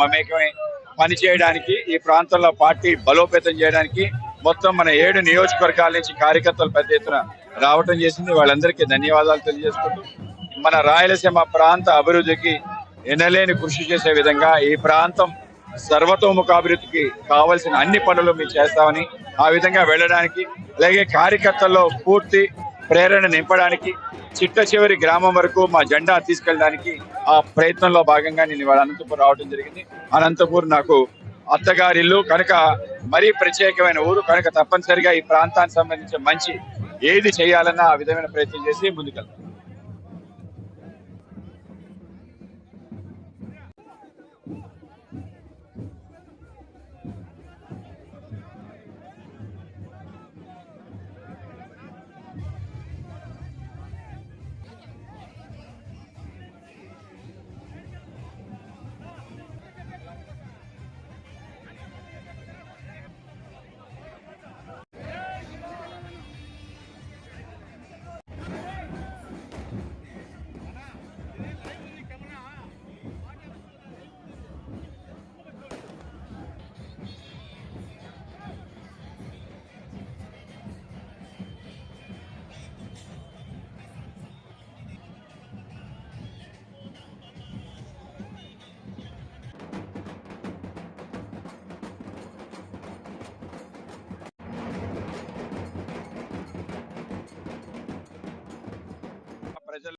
మమేకమై పనిచేయడానికి ఈ ప్రాంతంలో పార్టీ బలోపేతం చేయడానికి మొత్తం మన ఏడు నియోజకవర్గాల నుంచి కార్యకర్తలు పెద్ద ఎత్తున రావటం చేసింది. వాళ్ళందరికీ ధన్యవాదాలు తెలియజేసుకుంటూ మన రాయలసీమ ప్రాంత అభివృద్ధికి ఎనలేని కృషి చేసే విధంగా ఈ ప్రాంతం సర్వతోముఖాభివృద్ధికి కావలసిన అన్ని పనులు మేము చేస్తామని ఆ విధంగా వెళ్ళడానికి అలాగే కార్యకర్తల్లో పూర్తి ప్రేరణ నింపడానికి చిట్ట చివరి గ్రామం వరకు మా జెండా తీసుకెళ్ళడానికి ఆ ప్రయత్నంలో భాగంగా నేను ఇవాళ అనంతపూర్ రావడం జరిగింది. అనంతపూర్ నాకు అత్తగారిల్లు కనుక మరీ ప్రత్యేకమైన ఊరు. కనుక తప్పనిసరిగా ఈ ప్రాంతానికి సంబంధించిన మంచి ఏది చేయాలన్నా ఆ విధమైన ప్రయత్నం చేసి ముందుకెళ్తాను